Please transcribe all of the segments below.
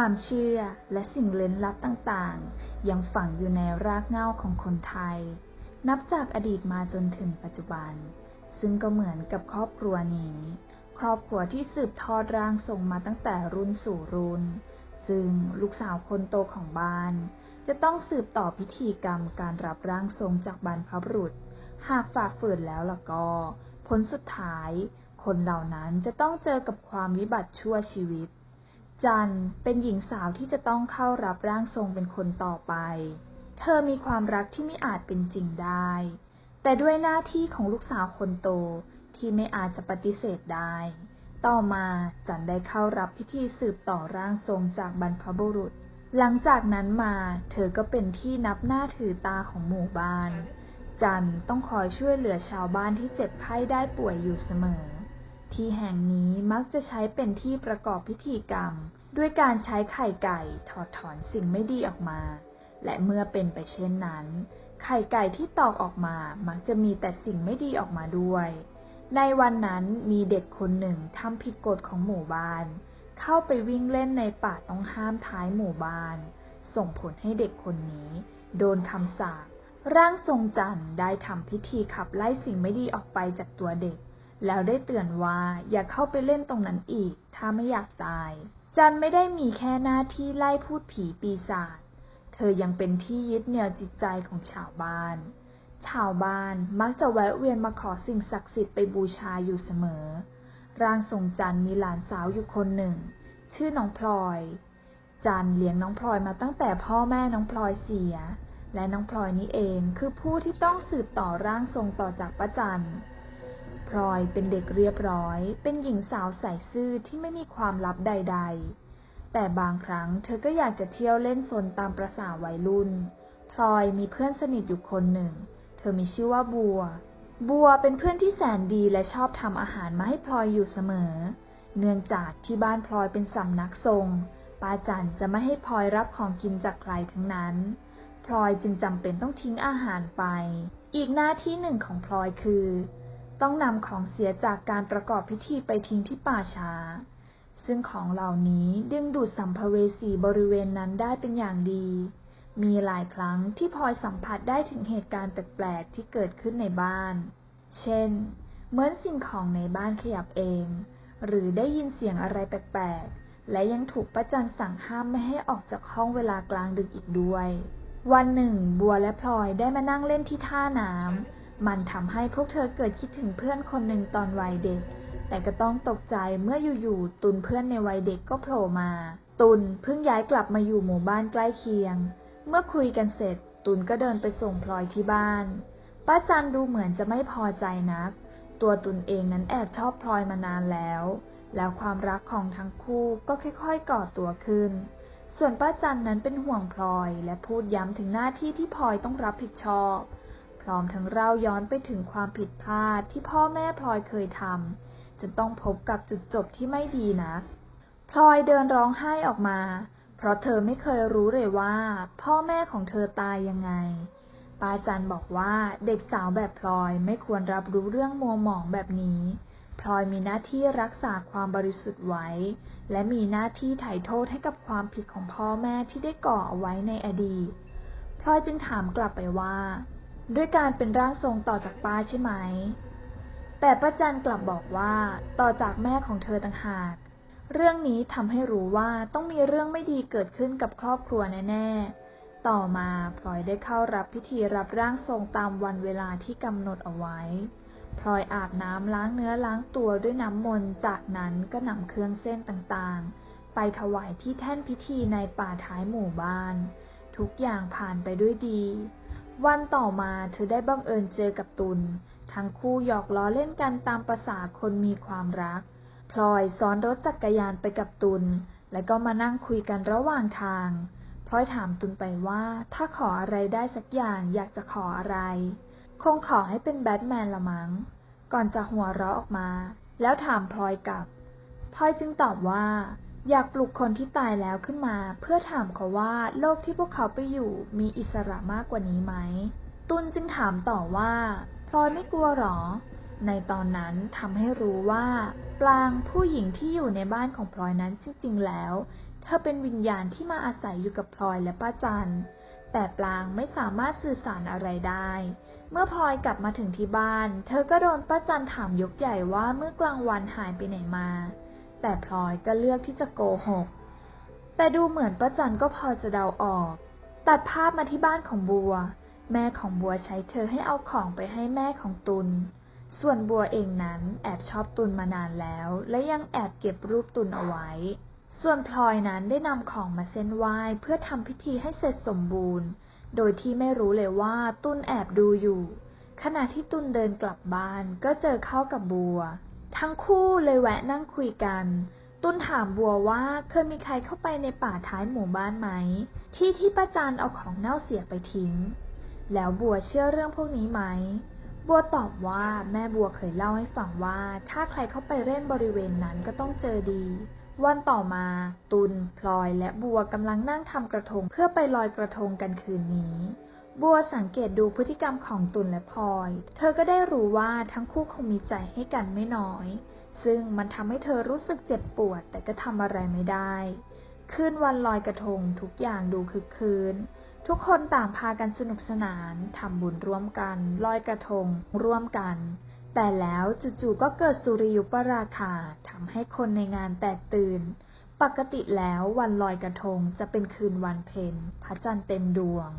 ความเชื่อและสิ่งเล้นลับต่างๆ ยังฝังอยู่ในรากเหง้าของคนไทย นับจากอดีตมาจนถึงปัจจุบัน ซึ่งก็เหมือนกับครอบครัวนี้ ครอบครัวที่สืบทอดร่างทรงมาตั้งแต่รุ่นสู่รุ่น ซึ่งลูกสาวคนโตของบ้าน จะต้องสืบต่อพิธีกรรมการรับร่างทรงจากบรรพบุรุษ หากฝ่าฝืนแล้วล่ะก็ผลสุดท้าย คนเหล่านั้นจะต้องเจอกับความวิบัติชั่วชีวิต จันเป็นหญิงสาวที่จะต้องเข้ารับร่างทรงเป็นคนต่อไป เธอมีความรักที่ไม่อาจเป็นจริงได้ แต่ด้วยหน้าที่ของลูกสาวคนโตที่ไม่อาจจะปฏิเสธได้ ต่อมาจันได้เข้ารับพิธีสืบต่อร่างทรงจากบรรพบุรุษ หลังจากนั้นมาเธอก็เป็นที่นับหน้าถือตาของหมู่บ้าน จันต้องคอยช่วยเหลือชาวบ้านที่เจ็บไข้ได้ป่วยอยู่เสมอ ที่แห่งนี้มักจะใช้เป็นที่ประกอบพิธีกรรม ด้วยการใช้ไข่ไก่ถอดถอนสิ่งไม่ดีออกมา และเมื่อเป็นไปเช่นนั้น ไข่ไก่ที่ตอกออกมามักจะมีแต่สิ่งไม่ดีออกมาด้วย ในวันนั้นมีเด็กคนหนึ่งทำผิดกฎของหมู่บ้าน เข้าไปวิ่งเล่นในป่าต้องห้ามท้ายหมู่บ้าน ส่งผลให้เด็กคนนี้ โดนคำสาปร่างทรงจันทร์ได้ทำพิธีขับไล่สิ่งไม่ดีออกไปจากตัวเด็ก แล้วได้เตือนว่าอย่าเข้าไปเล่นตรงนั้นอีก ถ้าไม่อยากตาย จันไม่ได้มีแค่หน้าที่ไล่พูดผีปีศาจ เธอยังเป็นที่ยึดเหนี่ยวจิตใจของชาวบ้าน ชาวบ้านมักจะแวะเวียนมาขอสิ่งศักดิ์สิทธิ์ไปบูชาอยู่เสมอ ร่างทรงจันมีหลานสาวอยู่คนหนึ่ง ชื่อน้องพลอย จันเลี้ยงน้องพลอยมาตั้งแต่พ่อแม่น้องพลอยเสีย และน้องพลอยนี้เองคือผู้ที่ต้องสืบต่อร่างทรงต่อจากป้าจัน พลอยเป็นเด็กเรียบร้อย เป็นหญิงสาวใสซื่อที่ไม่มีความลับใด ๆ แต่บางครั้งเธอก็อยากจะเที่ยวเล่นสนตามประสาวัยรุ่น พลอยมีเพื่อนสนิทอยู่คนหนึ่ง เธอมีชื่อว่าบัว บัวเป็นเพื่อนที่แสนดีและชอบทำอาหารมาให้พลอยอยู่เสมอ เนื่องจากที่บ้านพลอยเป็นสำนักทรงป้าจันจะไม่ให้พลอยรับของกินจากใครทั้งนั้น พลอยจึงจำเป็นต้องทิ้งอาหารไป อีกหน้าที่หนึ่งของพลอยคือ ต้องนำของเสียจากการประกอบพิธีไปทิ้งที่ป่าช้า ซึ่งของเหล่านี้ดึงดูดสัมภเวสีบริเวณนั้นได้เป็นอย่างดี มีหลายครั้งที่พลอยสัมผัสได้ถึงเหตุการณ์แปลกๆที่เกิดขึ้นในบ้าน เช่น เหมือนสิ่งของในบ้านขยับเอง หรือได้ยินเสียงอะไรแปลกๆ และยังถูกป้าจันสั่งห้ามไม่ให้ออกจากห้องเวลากลางดึกอีกด้วย วันหนึ่ง บัวและพลอยได้มานั่งเล่นที่ท่าน้ำ มันทำให้พวกเธอเกิดคิดถึงเพื่อนคนหนึ่งตอนวัยเด็ก แต่ก็ต้องตกใจเมื่ออยู่ๆตุนเพื่อนในวัยเด็กก็โผล่มา ตุนเพิ่งย้ายกลับมาอยู่หมู่บ้านใกล้เคียง เมื่อคุยกันเสร็จ ตุนก็เดินไปส่งพลอยที่บ้าน ป้าจันดูเหมือนจะไม่พอใจนัก ตัวตุนเองนั้นแอบชอบพลอยมานานแล้ว แล้วความรักของทั้งคู่ก็ค่อย ๆ ก่อตัวขึ้น ส่วนป้าจันนั้นเป็นห่วงพลอยและพูดย้ำถึงหน้าที่ที่พลอยต้องรับผิดชอบ ร้อมทั้งเล่าย้อนไปถึงความผิดพลาดที่พ่อแม่พลอยเคยทำจนต้องพบกับจุดจบที่ไม่ดีนักพลอยเดินร้องไห้ออกมา เพราะเธอไม่เคยรู้เลยว่า พ่อแม่ของเธอตายยังไงปาจันบอกว่าเด็กสาวแบบพลอยไม่ควรรับรู้เรื่องมัวหมองแบบนี้ พลอยมีหน้าที่รักษาความบริสุทธิ์ไว้ และมีหน้าที่ไถ่โทษให้กับความผิดของพ่อแม่ที่ได้ก่อเอาไว้ในอดีต พลอยจึงถามกลับไปว่า ด้วยการเป็นร่างทรงต่อจากป้าใช่ไหม แต่ป้าจันกลับบอกว่าต่อจากแม่ของเธอต่างหาก เรื่องนี้ทำให้รู้ว่าต้องมีเรื่องไม่ดีเกิดขึ้นกับครอบครัวแน่ๆ ต่อมาพลอยได้เข้ารับพิธีรับร่างทรงตามวันเวลาที่กำหนดเอาไว้พลอยอาบน้ำล้างเนื้อล้างตัวด้วยน้ำมนต์ จากนั้นก็นำเครื่องเส้นต่างๆ ไปถวายที่แท่นพิธีในป่าท้ายหมู่บ้าน ทุกอย่างผ่านไปด้วยดี วันต่อมาเธอได้บังเอิญเจอกับตุล ทั้งคู่หยอกล้อเล่นกันตามประษาคนมีความรัก พลอยซ้อนรถจักรยานไปกับตุล แล้วก็มานั่งคุยกันระหว่างทาง พลอยถามตุลไปว่าถ้าขออะไรได้สักอย่างอยากจะขออะไร คงขอให้เป็นแบทแมนละมัง้ง ก่อนจะหัวเราะออกมา แล้วถามพลอยกลับ พลอยจึงตอบว่า อยากปลุกคนที่ตายแล้วขึ้นมา เพื่อถามเขาว่าโลกที่พวกเขาไปอยู่มีอิสระมากกว่านี้ไหม ตุลจึงถามต่อว่าพลอยไม่กลัวหรอ ในตอนนั้นทำให้รู้ว่า ปลางผู้หญิงที่อยู่ในบ้านของพลอยนั้นจริงๆแล้วเธธอเป็นวิญญาณที่มาอาศัยอยู่กับพลอยและป้าจันแต่ปลางไม่สามารถสื่อสารอะไรได้ เมื่อพลอยกลับมาถึงที่บ้าน เธอก็โดนป้าจันถามยกใหญ่ว่าเมื่อกลางวันหายไปไหนมา แต่พลอยก็เลือกที่จะโกหก แต่ดูเหมือนป้าจันก็พอจะเดาออก ตัดภาพมาที่บ้านของบัว แม่ของบัวใช้เธอให้เอาของไปให้แม่ของตุล ส่วนบัวเองนั้นแอบชอบตุลมานานแล้ว และยังแอบเก็บรูปตุลเอาไว้ ส่วนพลอยนั้นได้นำของมาเส้นไหว้เพื่อทำพิธีให้เสร็จสมบูรณ์ โดยที่ไม่รู้เลยว่าตุลแอบดูอยู่ ขณะที่ตุลเดินกลับบ้านก็เจอเข้ากับบัว ทั้งคู่เลยแวะนั่งคุยกัน ตุลถามบัวว่าเคยมีใครเข้าไปในป่าท้ายหมู่บ้านไหม ที่ที่ป้าจันเอาของเน่าเสียไปทิ้ง แล้วบัวเชื่อเรื่องพวกนี้ไหม บัวตอบว่าแม่บัวเคยเล่าให้ฟังว่า ถ้าใครเข้าไปเล่นบริเวณนั้นก็ต้องเจอดี วันต่อมา ตุลพลอยและบัวกำลังนั่งทำกระทงเพื่อไปลอยกระทงกันคืนนี้ บัวสังเกตดูพฤติกรรมของตุลและพลอย เธอก็ได้รู้ว่าทั้งคู่คงมีใจให้กันไม่น้อย ซึ่งมันทำให้เธอรู้สึกเจ็บปวดแต่ก็ทำอะไรไม่ได้ คืนวันลอยกระทงทุกอย่างดูคึกคืน ทุกคนต่างพากันสนุกสนานทำบุญร่วมกัน ลอยกระทง ร่วมกัน แต่แล้วจู่ๆก็เกิดสุริยุปราคาทำให้คนในงานแตกตื่น ปกติแล้ววันลอยกระทงจะเป็นคืนวันเพ็ญพระจันทร์เต็มดวง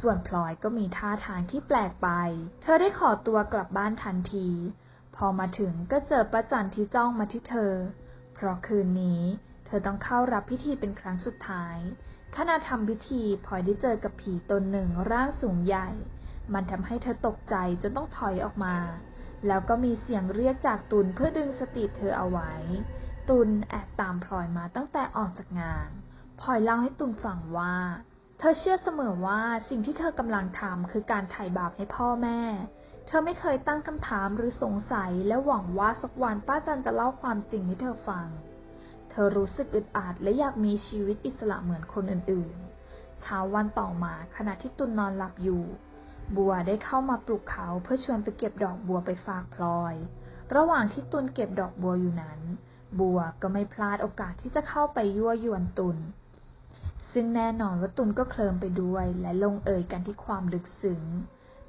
ส่วนพลอยก็มีท่าทางที่แปลกไป เธอได้ขอตัวกลับบ้านทันที พอมาถึงก็เจอประจันที่จ้องมาที่เธอ เพราะคืนนี้ เธอต้องเข้ารับพิธีเป็นครั้งสุดท้าย ขณะทำพิธีพลอยได้เจอกับผีตนหนึ่งร่างสูงใหญ่ มันทำให้เธอตกใจจนต้องถอยออกมา แล้วก็มีเสียงเรียกจากตุลเพื่อดึงสติเธอเอาไว้ ตุลแอบตามพลอยมาตั้งแต่ออกจากงานพลอยเล่าให้ตุลฟังว่า เธอเชื่อเสมอว่าสิ่งที่เธอกำลังทำคือการไถ่บาปให้พ่อแม่ เธอไม่เคยตั้งคำถามหรือสงสัยและหวังว่าสักวันป้าจันจะเล่าความจริงให้เธอฟัง เธอรู้สึกอึดอัดและอยากมีชีวิตอิสระเหมือนคนอื่นๆ เช้าวันต่อมาขณะที่ตุลนอนหลับอยู่ บัวได้เข้ามาปลุกเขาเพื่อชวนไปเก็บดอกบัวไปฝากพลอย ระหว่างที่ตุลเก็บดอกบัวอยู่นั้น บัวก็ไม่พลาดโอกาสที่จะเข้าไปยั่วยวนตุล ซึ่งแน่นอนว่าตุลก็เคลิมไปด้วย และลงเอยกันที่ความลึกซึ้ง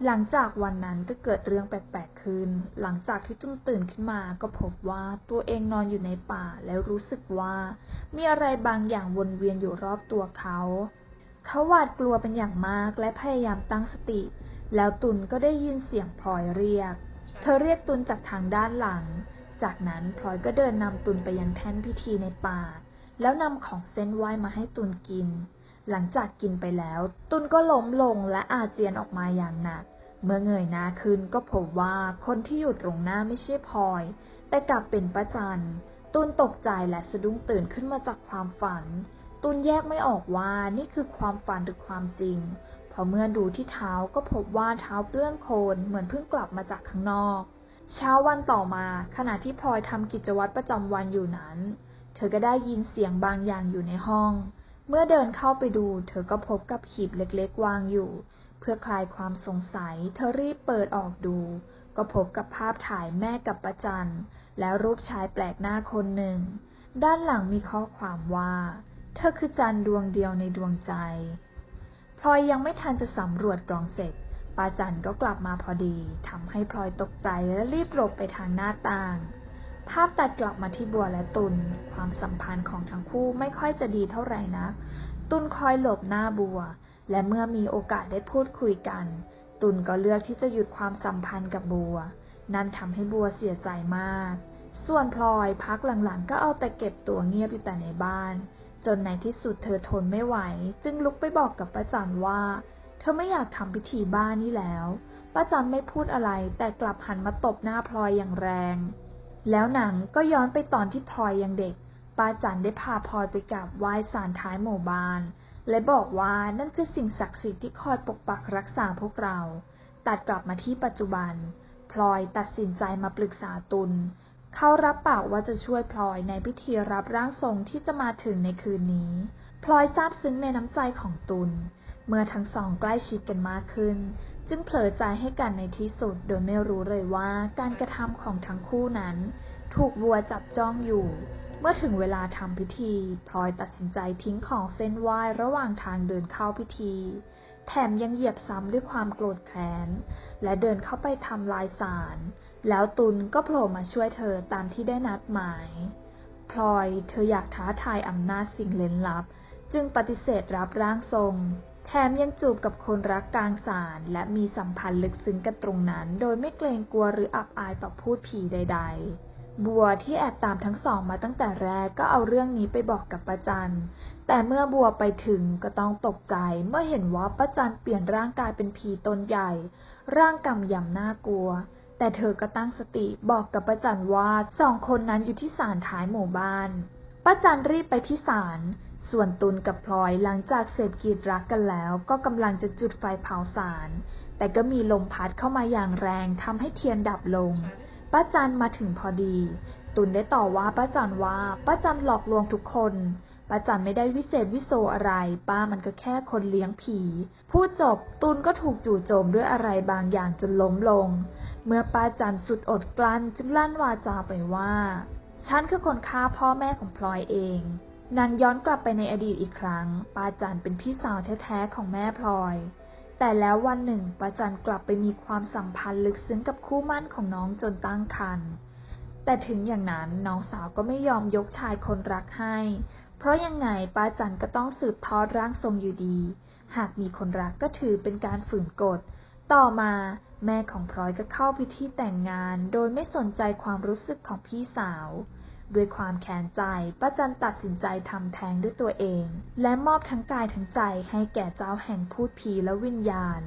หลังจากวันนั้นก็เกิดเรื่องแปลกๆขึ้น หลังจากที่ตุลตื่นขึ้นมาก็พบว่าตัวเองนอนอยู่ในป่าแล้วรู้สึกว่า มีอะไรบางอย่างวนเวียนอยู่รอบตัวเขา เขาหวาดกลัวเป็นอย่างมากและพยายามตั้งสติ แล้วตุลก็ได้ยินเสียงพลอยเรียก เธอเรียกตุลจากทางด้านหลัง จากนั้นพลอยก็เดินนำตุลไปยังแท่นพิธีในป่า แล้วนำของเส้นไหว้มาให้ตุลกิน หลังจากกินไปแล้ว ตุลก็ล้มลงและอาเจียนออกมาอย่างหนัก เมื่อเงยหน้าขึ้นก็พบว่าคนที่อยู่ตรงหน้าไม่ใช่พลอย แต่กลับเป็นป้าจันตุลตกใจและสะดุ้งตื่นขึ้นมาจากความฝัน ตุลแยกไม่ออกว่านี่คือความฝันหรือความจริง พอเมื่อดูที่เท้าก็พบว่าเท้าเปื้อนโคลนเหมือนเพิ่งกลับมาจากข้างนอก เช้าวันต่อมาขณะที่พลอยทำกิจวัตรประจำวันอยู่นั้น เธอก็ได้ยินเสียงบางอย่างอยู่ในห้อง เมื่อเดินเข้าไปดู เธอก็พบกับหีบเล็กๆ วางอยู่ เพื่อคลายความสงสัย เธอรีบเปิดออกดู ก็พบกับภาพถ่ายแม่กับประจัน แล้วรูปชายแปลกหน้าคนหนึ่ง ด้านหลังมีข้อความว่า เธอคือจันทร์ดวงเดียวในดวงใจพลอยยังไม่ทันจะสำรวจกล่องเสร็จปาจันก็กลับมาพอดีทำให้พลอยตกใจและรีบหลบไปทางหน้าต่าง ภาพตัดกลับมาที่บัวและตุล ความสัมพันธ์ของทั้งคู่ไม่ค่อยจะดีเท่าไหร่นัก ตุลคอยหลบหน้าบัว และเมื่อมีโอกาสได้พูดคุยกัน ตุลก็เลือกที่จะหยุดความสัมพันธ์กับบัว นั่นทำให้บัวเสียใจมาก ส่วนพลอยพักหลังๆ ก็เอาแต่เก็บตัวเงียบอยู่แต่ในบ้าน จนในที่สุดเธอทนไม่ไหว จึงลุกไปบอกกับป้าจันว่า เธอไม่อยากทำพิธีบ้านนี่แล้วป้าจันไม่พูดอะไรแต่กลับหันมาตบหน้าพลอยอย่างแรง แล้วหนังก็ย้อนไปตอนที่พลอยยังเด็กป้าจันได้พาพลอยไปกราบไหว้ศาลท้ายหมู่บ้าน และบอกว่านั่นคือสิ่งศักดิ์สิทธิ์ที่คอยปกปักรักษาพวกเรา ตัดกลับมาที่ปัจจุบัน พลอยตัดสินใจมาปรึกษาตุลเขารับปากว่าจะช่วยพลอยในพิธีรับร่างทรงที่จะมาถึงในคืนนี้ พลอยซาบซึ้งในน้ำใจของตุลเมื่อทั้งสองใกล้ชิดกันมากขึ้น จึงเผลอใจให้กันในที่สุด โดยไม่รู้เลยว่าการกระทำของทั้งคู่นั้น ถูกบัวจับจ้องอยู่ เมื่อถึงเวลาทำพิธีพลอยตัดสินใจทิ้งของเส้นไหว้ระหว่างทางเดินเข้าพิธี แถมยังเหยียบซ้ำด้วยความโกรธแค้น และเดินเข้าไปทำลายสาร แล้วตุลก็โผล่มาช่วยเธอตามที่ได้นัดหมายพลอยเธออยากท้าทายอำนาจสิ่งเล้นลับ จึงปฏิเสธรับร่างทรง แถมยังจูบกับคนรักกลางสารและมีสัมพันธ์ลึกซึ้งกันตรงนั้น โดยไม่เกรงกลัวหรืออับอายต่อพูดผีใด ๆ บัวที่แอบตามทั้งสองมาตั้งแต่แรกก็เอาเรื่องนี้ไปบอกกับป้าจัน แต่เมื่อบัวไปถึงก็ต้องตกใจเมื่อเห็นว่าป้าจันเปลี่ยนร่างกายเป็นผีตนใหญ่ ร่างกำยำน่ากลัวแต่เธอก็ตั้งสติบอกกับป้าจันว่าสองคนนั้นอยู่ที่ศาลท้ายหมู่บ้านป้าจันรีบไปที่ศาล ส่วนตุลกับพลอยหลังจากเสร็จกรีดรักกันแล้ว ก็กำลังจะจุดไฟเผาศาลแต่ก็มีลมพัดเข้ามาอย่างแรงทำให้เทียนดับลง ป้าจันมาถึงพอดี ตุลได้ต่อว่าป้าจันว่าป้าจันหลอกลวงทุกคนป้าจันไม่ได้วิเศษวิโสอะไร ป้ามันก็แค่คนเลี้ยงผี พูดจบตุลก็ถูกจู่โจมด้วยอะไรบางอย่างจนล้มลง เมื่อป้าจันสุดอดกลั้นจึงลั่นวาจาไปว่า ฉันคือคนฆ่าพ่อแม่ของพลอยเอง นางย้อนกลับไปในอดีตอีกครั้งป้าจันเป็นพี่สาวแท้ๆของแม่พลอย แต่แล้ววันหนึ่งป้าจันกลับไปมีความสัมพันธ์ลึกซึ้งกับคู่มั่นของน้องจนตั้งครรภ์แต่ถึงอย่างนั้นน้องสาวก็ไม่ยอมยกชายคนรักให้ เพราะยังไงป้าจันก็ต้องสืบทอดร่างทรงอยู่ดี หากมีคนรักก็ถือเป็นการฝืนกฎ ต่อมาแม่ของพลอยก็เข้าพิธีแต่งงาน โดยไม่สนใจความรู้สึกของพี่สาว ด้วยความแค้นใจป้าจันตัดสินใจทำแท้งด้วยตัวเอง และมอบทั้งกายทั้งใจให้แก่เจ้าแห่งพูดผีและวิญญาณ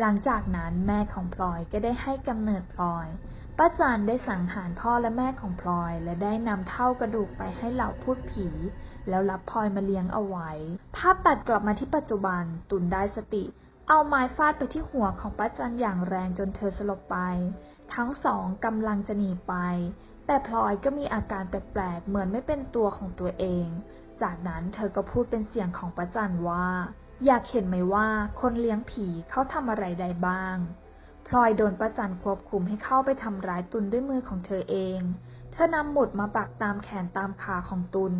หลังจากนั้นแม่ของพลอยก็ได้ให้กำเนิดพลอยป้าจันได้สังหารพ่อและแม่ของพลอย และได้นำเท่ากระดูกไปให้เหล่าพูดผี แล้วรับพลอยมาเลี้ยงเอาไว้ ภาพตัดกลับมาที่ปัจจุบันตุนได้สติ เอาไม้ฟาดไปที่หัวของป้าจันอย่างแรงจนเธอสลบไป ทั้งสองกำลังจะหนีไป แต่พลอยก็มีอาการแปลกๆ เหมือนไม่เป็นตัวของตัวเอง จากนั้นเธอก็พูดเป็นเสียงของป้าจันว่า อยากเห็นไหมว่าคนเลี้ยงผีเขาทำอะไรได้บ้าง พลอยโดนป้าจันควบคุมให้เข้าไปทำร้ายตุนด้วยมือของเธอเอง เธอนำหมุดมาปักตามแขนตามขาของตุน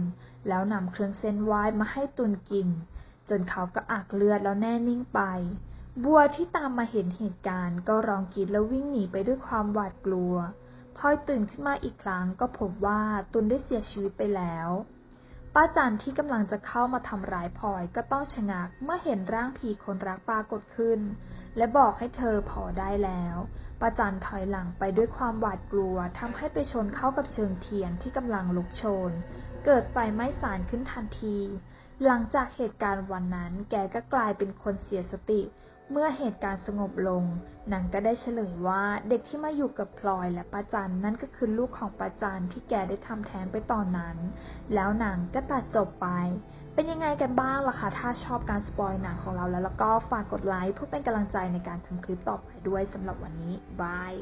แล้วนำเครื่องเส้นไหว้มาให้ตุนกิน จนเขาก็อักเลือดแล้วแน่นิ่งไป บัวที่ตามมาเห็นเหตุการณ์ก็ร้องกรีดแล้ววิ่งหนีไปด้วยความหวาดกลัวพลอยตื่นขึ้นมาอีกครั้งก็พบว่าตุนได้เสียชีวิตไปแล้ว ป้าจันที่กำลังจะเข้ามาทำร้ายพลอยก็ต้องชะงักเมื่อเห็นร่างผีคนรักปรากฏขึ้น และบอกให้เธอพอได้แล้ว ป้าจันถอยหลังไปด้วยความหวาดกลัวทำให้ไปชนเข้ากับเชิงเทียนที่กำลังลุกโชน เกิดไฟไหม้สารขึ้นทันที หลังจากเหตุการณ์วันนั้นแกก็กลายเป็นคนเสียสติ เมื่อเหตุการณ์สงบลง นางก็ได้เฉลยว่าเด็กที่มาอยู่กับพลอยและป้าจันนั่นก็คือลูกของป้าจันที่แกได้ทำแท้งไปตอนนั้น แล้วหนังก็ตัดจบไป เป็นยังไงกันบ้างล่ะคะ ถ้าชอบการสปอยหนังของเราแล้วแล้วก็ฝากกดไลค์เพื่อเป็นกำลังใจในการทำคลิปต่อไปด้วยสำหรับวันนี้บาย